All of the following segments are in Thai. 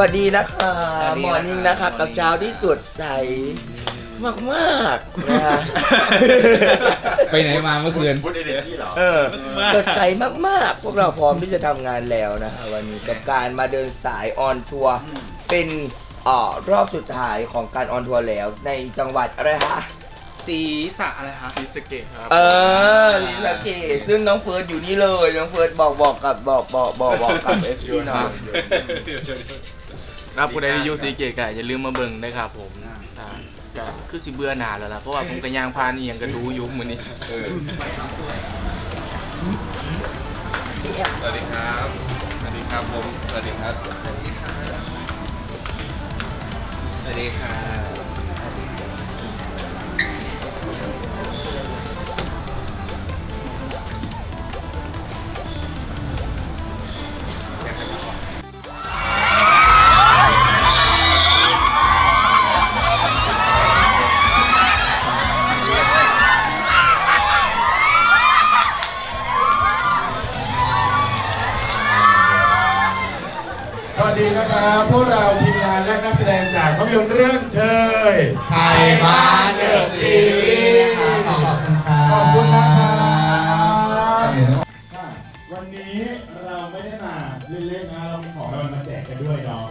สวัสดีนะคะสวัสดีมอร์นิ่งนะคะ morning กับเช้าที่สดใสมากๆนะคะ ไปไหนมาเมื่อคืนเออสดใสมากๆ พวกเราพร้อมที่จะทำงานแล้วนะคะวันนี้กับการมาเดินสายออนทัวร์เป็นเอ่อรอบสุดท้ายของการออนทัวร์แล้วในจังหวัดอะไรคะ สีสะอะไรคะสีสเกตครับ เออลิลาเกซึ่งน้องเฟิร์สอยู่นี่เลย น้องเฟิร์สบอกบอกกับบอกบอกบอกบอกกับเอฟซีหน่อย ครับผู้ใดที่อยู่สีเกตก็อย่าลืมมาเบิ่งได้ครับผมอ่าก็คือสิเบื่อหนาแล้วล่ะเพราะว่าผมก็ย่างพานนี่ยังก็ดูอยู่มื้อนี้สวัสดีครับ สวัสดีครับผม สวัสดีครับ สวัสดีค่ะสวัสดีค่ะส นตร์เรื่องเธยไทยบ้านเดอะซีรีส์ขอบคุณครับขอบคุณนะครับค่ะวันนี้เราไม่ได้มาเล่นๆนะเรามีของรางวัลมาแจกกันด้วยเนาะ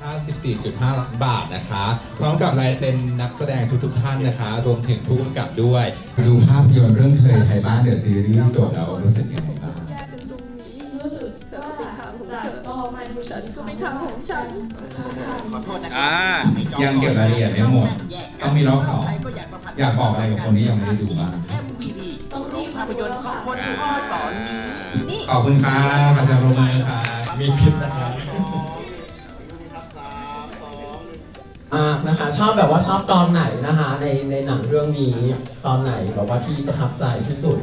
ค่า14.5ล้านบาทนะคะ พร้อมกับลายเซ็นนักแสดงทุกๆท่านนะคะ รวมถึงผู้กำกับด้วย ดูภาพยนตร์เรื่องเธอไทยบ้านเดอะซีรีส์จบแล้วรู้สึกยังไงบ้างรู้สึกว่า จากต่อมาฉันก็ไม่ทำของฉันอ่า ยังเก็บรายละเอียดไม่หมด ต้องมีรอบสองอยากบอกอะไรกับคนที่ยังไม่ได้ดูบ้างต้องรีบภาพยนตร์ของคนพ่อสอนนี่ขอบคุณครับอาจารย์โรมือครับมีพิษนะครับ อ่านะคะชอบแบบว่าชอบตอนไหนนะคะ ในในหนังเรื่องนี้ตอนไหนแบบว่าที่ประทับใจที่สุด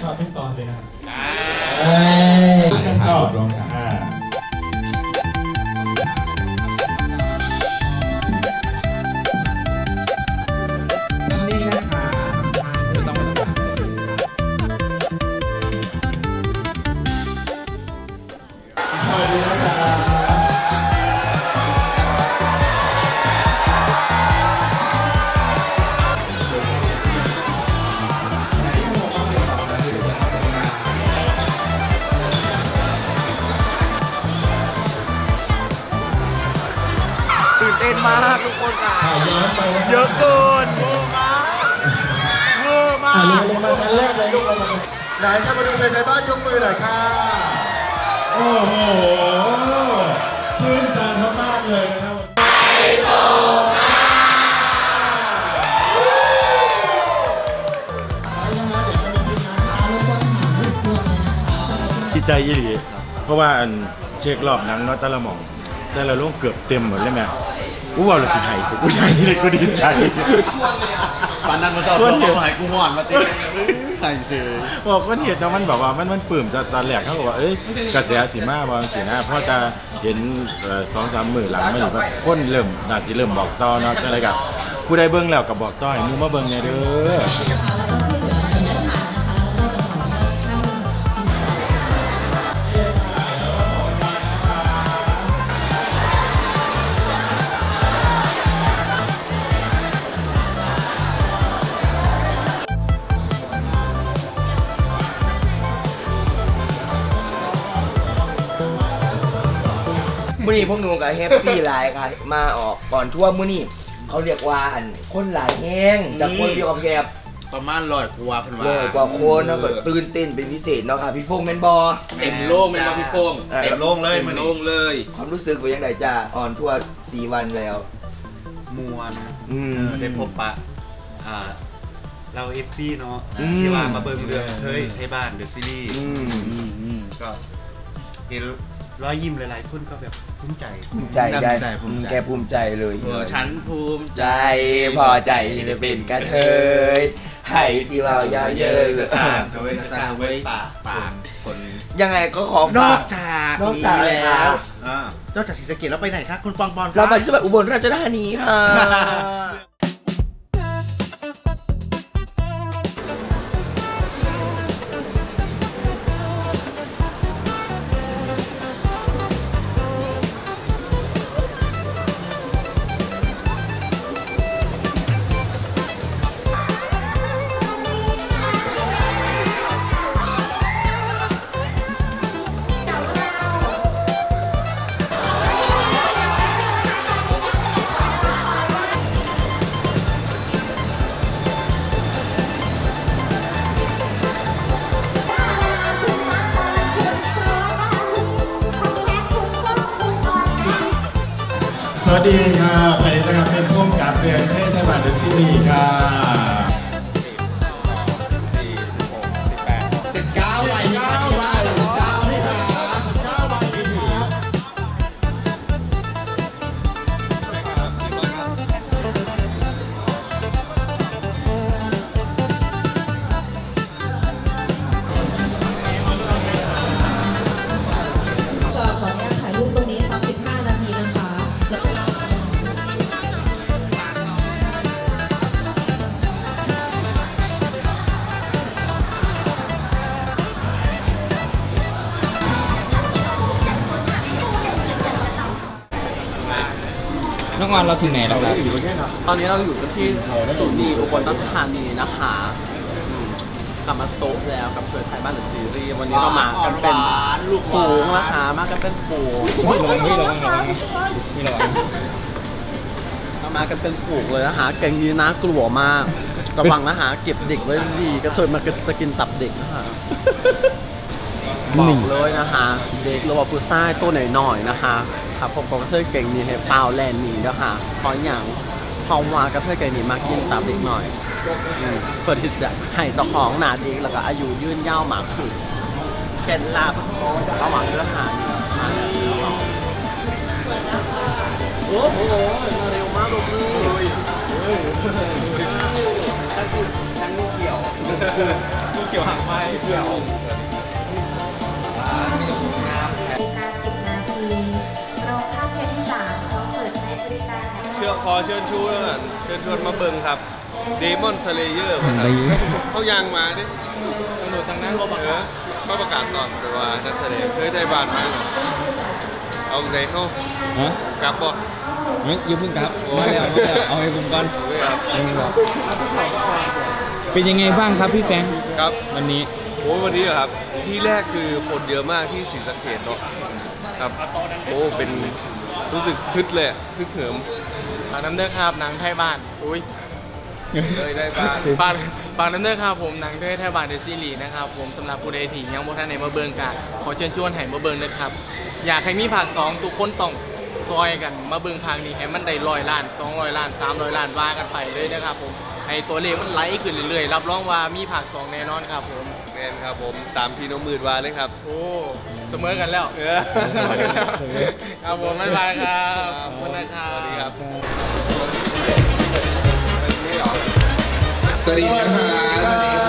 ชอบทุกตอนเลยนะครับเอ้ ยกันก่อนร่วมกันอ่านี่ เต้นมากทุกคนค่ะถ่ายย้อนไปนะครับเยอะเกินเวอร์มากเวอร์มาอะลกงลงมาชั้นแรกเลยลูกลงมาไหนใครมาดูเธอไทยบ้านยกมือหน่อยค่ะ โอ้โห ชื่นใจมากๆเลยนะครับไปยังไงเดี๋ยวจะมีทีมงานมาดีใจยี่หลีเพราะว่าอันเช็ครอบหนังเนาะแต่ละหม่องแต่ละโรงเกือบเต็มหมดเลยแม่ กูว่าเราสิไห้สิกูใหญ่เลยกูดีใจปานนั้นมาเศร้าคนเดียวหายกูหอนมาเต้นหายเสือบอกคนเห็นเนาะมันแบบว่ามันมันปลื้มตอนตอนแรกเขาก็บอกเอ้ยกระแสสีมาบางสีนะเพราะจะเห็นเอ่อสองสามหมื่นหลังไม่หรือว่าคนเริ่มน่าสิเริ่มบอกต่อเนาะจังไรกับผู้ใดเบิ่งแล้วก็บอกต่อให้หมูมาเบิ่งแหน่เด้อ มื้อนี้พวกหนูกับแฮปปี้หลายค่ะมาออกก่อนทั่วมื้อนี้เขาเรียกว่าอันคนหลายแห้งจากคนเดียวกับแกบประมาณร้อยกว่าเพิ่นว่าเลยกว่าคนเนาะแบบตื่นเต้นเป็นพิเศษเนาะค่ะพี่ฟงแมนบอ เต็มโล่งเป็นว่าพี่โฟงเต็มโล่งเลยมันโล่งเลยความรู้สึกเป็นยังไงจ้าออนทั่วสี่วันแล้ว มวนอืม เออได้พบปะอ่าเราเอฟซีเนาะอืม ที่ว่ามาเบิ่งเรื่องเฮ้ยไทยบ้านเดอะซีรีส์อืม ก็เห็น รอยยิ้มหลายๆคนก็แบบภูมิใจ ภูมิใจได้อืมแกภูมิใจเลยเออฉันภูมิใจ พอใจที่ได้เป็นกระเทยให้สิเรายาเยอะจะสร้างเอาไว้จะสร้างไว้ปากปากคนยังไงก็ขอนอฝากกจากนอกจากอะไรครับอ่านอกจากศรีสะเกดแล้วไปไหนคะคุณปองปอนคะเราไปที่จังหวัดอุบลราชธานีค่ะ สวัสดีค่ะภายในนะครับเป็นพ่วงกับเรือนเทศบาลเดอะซีรีส์ค่ะ งออนเราถึงไหนแล้วครับ ตอนนี้เราอยู่กันที่จุดดีอุบลราชธานีนะคะอืมกลับมาสโต๊กแล้วกับเพื่อนไทยบ้านเดอะซีรีส์วันนี้เรามากันเป็นฝูงนะคะมากันเป็นฝูงระวังพี่ระวังระวังพี่ระวังเรามากันเป็นฝูงเลยนะคะแกงนี้น่ากลัวมากระวังนะคะเก็บเด็กไว้ดีกระเทยมันจะกินตับเด็กนะคะ บอกเลยนะคะเด็กระวังผู้ชาตัวหน่อยๆนะคะครับผมก็กระเทยเก่งนี่ให้ฟาวแลนด์หนีนะคะเพราะอย่างพราะว่ากระเทยเก่งนี่มากินตับเด็กหน่อยอืมเพื่อที่จะให้เจ้าของหนาดีแล้วก็อายุยืนยาวมากขึ้นเคล็ดลับระหว่างเรื่องอาหารมาแล้วโอ้โหเร็วมากลูกนี่นั่นคือนั่นงูเขียวงูเกี่ยวหางไม้เกี่ยว นาฬิกา10 นาทีโรงภาพเพชรที่3พร้อมเปิดให้บริการและเชื่อขอเชิญชวนเชิญชวนมาเบิ่งครับเดมอนสเลเยอร์ครับเขายางมาดิตำรวจทางนั้นเขาบอกเออมาประกาศตอนแต่ว่านักแสดงเคยได้บานมาเนาะเอาไหนเข้าฮะกลับบ่เฮ้ยอย่าเพิ่งกลับมาแล้วมาแล้วเอาให้ผมก่อนโอเคครับเอาให้ผมก่อนเป็นยังไงบ้างครับพี่แฟงครับวันนี้ โอ้วันนี้เหรอครับที่แรกคือคนเยอะมากที่ศรีสะเกดเนาะครับโอ้เป็นรู้สึกพึดเลยอะพึดเหิมฝากน้ำเด้อครับหนังไทยบ้าน อุ้ยเลยได้บ้านฝากฝากน้ำเด้อครับผมหนังไทยบ้านเดอะซีรีส์นะครับผมสำหรับผู้ใดที่ยังบ่ทันได้มาเบิ่งกันขอเชิญชวนให้มาเบิ่งนะครับ อยากให้มีภาค2ทุกคนต้องซอยกันมาเบิ่งภาคนี้ให้มันได้ร้อยล้าน200ล้าน300ล้านว่ากันไปเลยนะครับผมให้ตัวเลขมันไหลขึ้นเรื่อยๆรับรองว่ามีภาค2แน่นอนครับผมแมนครับผมตามพี่น้องมืดวาเลยครับ โอ้เสมอกันแล้วเออครับผมบ๊ายบายครับขอบคุณนะครับสวัสดีครับสวัสดีนะคะส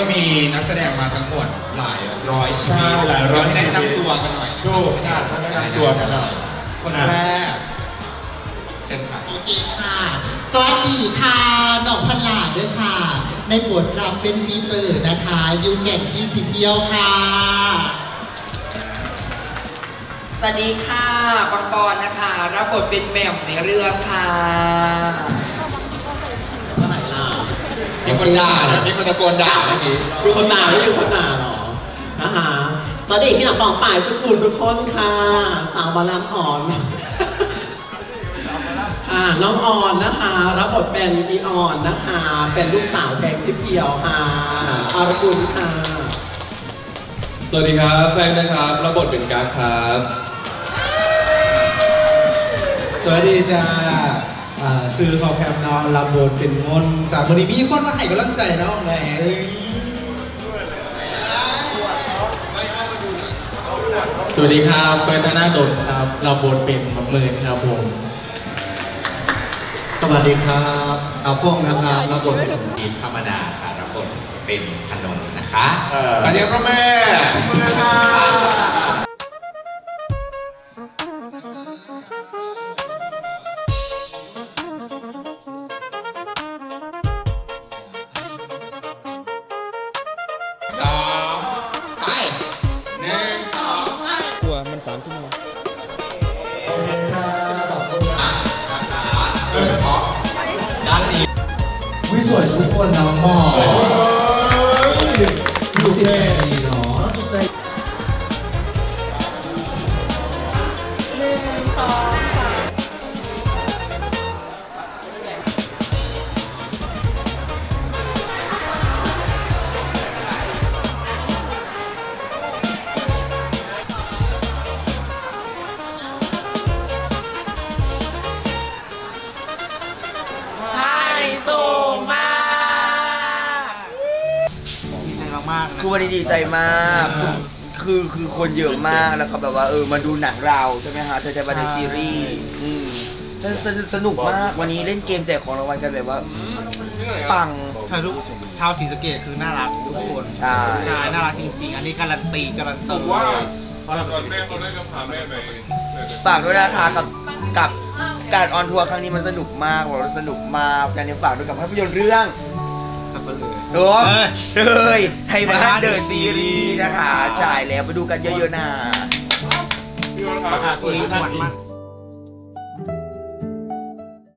แต่วันนี้เรามีนักแสดงมาทั้งหมดหลายร้อยชีใช่วิตหลายร้อยเดี๋วให้ชีวิต แนะนำตัวกันหน่อยถูกค่ะแนะนำตัวกันหน่อย คนแรกเชิญค่ะโอเคค่ะ สวัสดีค่ะหนองพันหลาดด้วยค่ะ ในบทรับเป็นปีเตอร์นะคะยูแก่งที่ผิดเดียวค่ะ สวัสดีค่ะปังปอนนะคะ รับบทเป็นแหม่มในเรื่องค่ะเท่าไหร่ล่ะ มีคนด่านะมีคนตะโกนด่าเมื่อกี้มีคนหนาไม่มีคนหนาหรอนะคะสวัสดีพี่หนังปองป่ายสุขุมสุขคนค่ะ สาวบาลามอ่อนอ่าน้องออนนะคะรับบทเป็นอีออนนะคะ เป็นลูกสาวแกงทิพย์เพียวค่ะอารกุลค่ะ สวัสดีครับแฟนนะครับรับบทเป็นการดครับ สวัสดีจ้า อ่าซื้อขอแคมนอนรับบทเป็นมนต์จากวันนี้มีคนมาให้กำลังใจน้องไงสวัสดีครับเฟิร์นธนาดลครับรับบทเป็นมะเมินครับผมสวัสดีครับอาฟงนะครับรับบทเป็นซีนธรรมดาค่ะรับบทเป็นพนมนะคะเออขอเสียงปรบมือขอบคุณค่ะส สวยทุกคนน้องบอกโอ้ยอยู่ที่ใจดีเน คือวันนี้ดีใจมากคือคือคือคนเยอะมากแล้วเขาแบบว่าเออมาดูหนังเราใช่ไหมฮะเธอจะมาในซีรีส์อืมสนสนสนุกมากวันนี้เล่นเกมแจกของรางวัลกันแบบว่า ปัง ถ่ายรูปชาวศรีสะเกดคือน่ารักทุกคนใช่ใช่น่ารักจริง ๆ อันนี้การันตีการันตีผมว่าเพราะเราตอนแม่เขาได้ก็พาแม่ไปฝากด้วยนะคะกับกับการออนทัวร์ครั้งนี้มันสนุกมากบอกว่าสนุกมากการนี้ฝากด้วยกับภาพยนตร์เรื่อง สับปะเลอ โน้มเอ้ยเลยไทยบ้านไทยบ้านเดอะซีรีส์นะคะจ่ายแล้วไปดูกันเยอะๆนะพี่วันคปรัระกาศบตัวนี้ทุกวันมาก